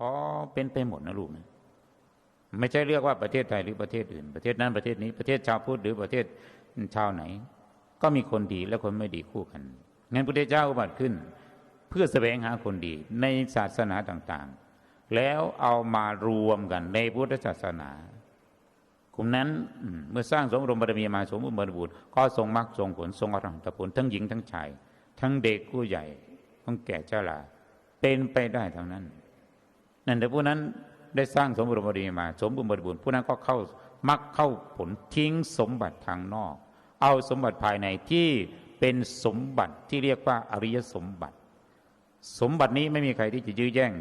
อ๋อเป็นไปหมดนะลูกนะไม่ใช่เรียกว่าประเทศไทยหรือประเทศอื่น ประเทศนั้นประเทศนี้ประเทศชาวพุทธหรือประเทศชาวไหน ก็มีคนดีและคนไม่ดีคู่กันงั้นพระเจ้าอุบัติขึ้น เพื่อแสวงหาคนดีในศาสนาต่างๆ แล้วเอามารวมกันในพุทธศาสนากลุ่มนั้นเมื่อสร้างสมรมบารมีมาสมบูรณ์บริบูรณ์ก็ทรงมรรคทรงผลทรงอรหันตผลทั้งหญิงทั้งชาย ทั้งเด็กผู้ใหญ่ทั้งแก่เจ้าลาเป็นไปได้ทั้งนั้น นั่นแต่ผู้นั้นได้สร้างสมบูรณ์บารมีมา สมบูรณ์บริบูรณ์ผู้นั้นก็เข้ามักเข้าผลทิ้งสมบัติทางนอก เอาสมบัติภายในที่เป็นสมบัติที่เรียกว่าอริยสมบัติ สมบัตินี้ไม่มีใครที่จะยื้อแย่ง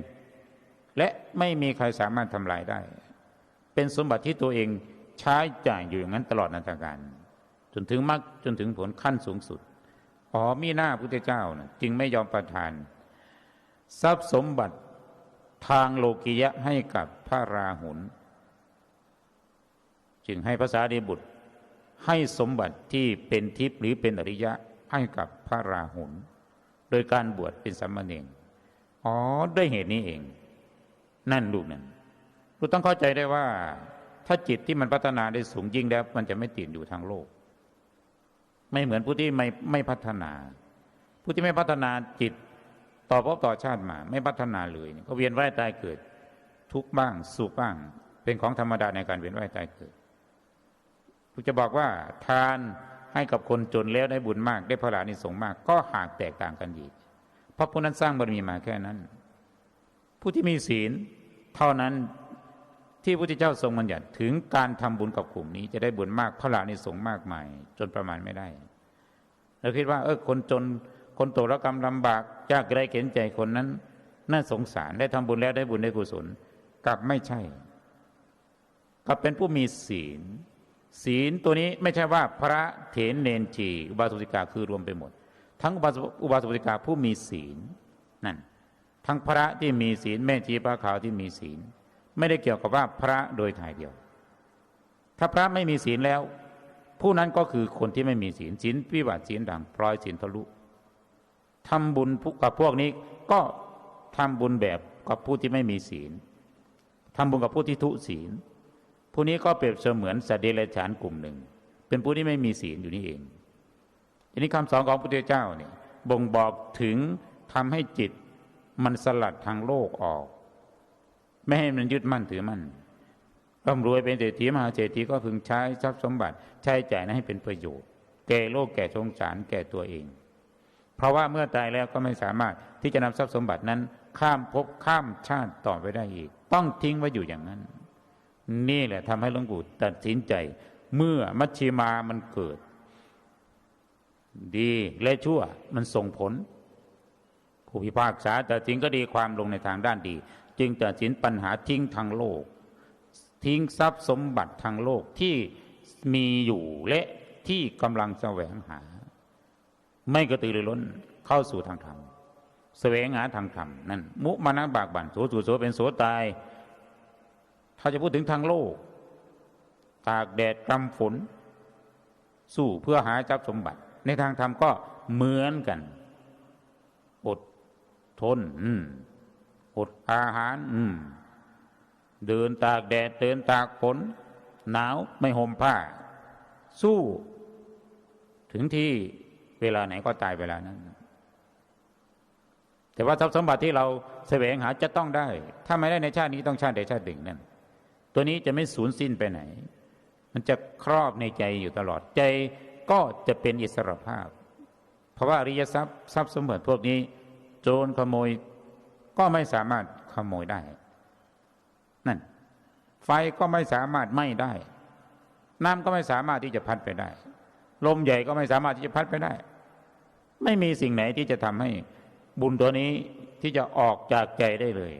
และไม่มีใครสามารถทำลายได้ เป็นสมบัติที่ตัวเองใช้จ่ายอยู่อย่างนั้นตลอดนาตการ จนถึงมรรคจนถึงผลขั้นสูงสุดอ๋อมีหน้าพุทธเจ้านะจึงไม่ยอมประทาน ทรัพย์สมบัติ ทางโลกิยะให้กับพระราหุลจึงให้ภาษาดีบุตร ให้สมบัติที่เป็นทิพย์หรือเป็นอริยะให้กับพระราหุลโดยการบวชเป็นสัมมาเนงอ๋อด้วยเหตุนี้เอง นั่นลูกนั้นเราต้องเข้าใจได้ว่า ถ้าจิตที่มันพัฒนาได้สูงยิ่งแล้ว มันจะไม่ติดอยู่ทางโลก ไม่เหมือนผู้ที่ไม่ไม่พัฒนา ผู้ที่ไม่พัฒนาจิต ต่อพบต่อชาติมา ไม่พัฒนาเลย ก็เวียนว่ายตายเกิด ทุกบ้างสุขบ้าง เป็นของธรรมดาในการเวียนว่ายตายเกิดผู้จะบอกว่าทานให้กับคนจนแล้วได้บุญมาก ได้พระลานิสงมาก ก็หากแตกต่างกันอีกเพราะผู้นั้นสร้างบารมีมาแค่นั้น ผู้ที่มีศีลเท่านั้นที่พระพุทธเจ้าทรงบัญญัติถึงการทำบุญกับกลุ่มนี้จะได้บุญมากพระลานิสงมากมาย จนประมาณไม่ได้เราคิดว่า เออคนจน คนตกระกรรมลำบากยากไรเข็นใจคนนั้น น่าสงสารได้ทำบุญแล้วได้บุญได้กุศลกลับไม่ใช่กลับเป็นผู้มีศีล ศีลตัวนี้ไม่ใช่ว่าพระเถรเนนจีอุบาสกิกาคือรวมไปหมด ทั้งอุบาอุบาสิกาผู้มีศีลนั่นทั้งพระที่มีศีลแม่ชีพระขาวที่มีศีล ไม่ได้เกี่ยวกับว่าพระโดยถ่ายเดียว ถ้าพระไม่มีศีลแล้ว ผู้นั้นก็คือคนที่ไม่มีศีลศีลวิบัติศีลด่างพลอยศีลทะลุ ทำบุญกับพวกนี้ก็ทำบุญแบบกับผู้ที่ไม่มีศีลทำบุญกับผู้ที่ทุศีล ผู้นี้ก็เปรียบเสมือนสัตว์เดรัจฉานกลุ่มหนึ่ง เป็นผู้ที่ไม่มีศีลอยู่นี่เองอันนี้คำสอนของพระพุทธเจ้าเนี่ยบ่งบอกถึงทำให้จิตมันสลัดทางโลกออก ไม่ให้มันยึดมั่นถือมั่นร่ำรวยเป็นเศรษฐีมหาเศรษฐีก็พึงใช้ทรัพย์สมบัติ ใช้จ่ายนั้นให้เป็นประโยชน์ แก่โลกแก่สงสารแก่ตัวเอง เพราะว่าเมื่อตายแล้วก็ไม่สามารถที่จะนำทรัพย์สมบัตินั้น ข้ามภพข้ามชาติต่อไปได้อีก ต้องทิ้งไว้อยู่อย่างนั้น นี่แหละทำให้หลวงปู่ตัดสินใจ เมื่อมัชชิมามันเกิด ดีและชั่วมันส่งผล ผู้พิพากษาแต่จริงก็ดีความลงในทางด้านดี จึงตัดสินปัญหาทิ้งทางโลก ทิ้งทรัพย์สมบัติทางโลกที่มีอยู่และที่กำลังแสวงหา ไม่กระตือรือร้นเข้าสู่ทางธรรมแสวงหาทางธรรมนั่นมุมานะบากบั่นโสสูโสเป็นโสตาย ถ้าจะพูดถึงทางโลก ตากแดดกำฝน สู้เพื่อหาทรัพย์สมบัติ ในทางธรรมก็เหมือนกัน อดทนอดอาหาร เดินตากแดดเดินตากฝนหนาวไม่ห่มผ้า สู้ ถึงที่ เวลาไหนก็ตายเวลานั้น แต่ว่าทรัพย์สมบัติที่เราแสวงหาจะต้องได้ ถ้าไม่ได้ในชาตินี้ต้องชาติใดชาติหนึ่งนั่น ตัวนี้จะไม่สูญสิ้นไปไหน มันจะครอบในใจอยู่ตลอดใจก็จะเป็นอิสรภาพ เพราะว่าอริยทรัพย์ทรัพย์สมบัติพวกนี้ โจรขโมยก็ไม่สามารถขโมยได้ นั่น ไฟก็ไม่สามารถไหม้ได้ น้ำก็ไม่สามารถที่จะพัดไปได้ ลมใหญ่ก็ไม่สามารถที่จะพัดไปได้ ไม่มีสิ่งไหนที่จะทำให้บุญตัวนี้ที่จะออกจากใจได้เลย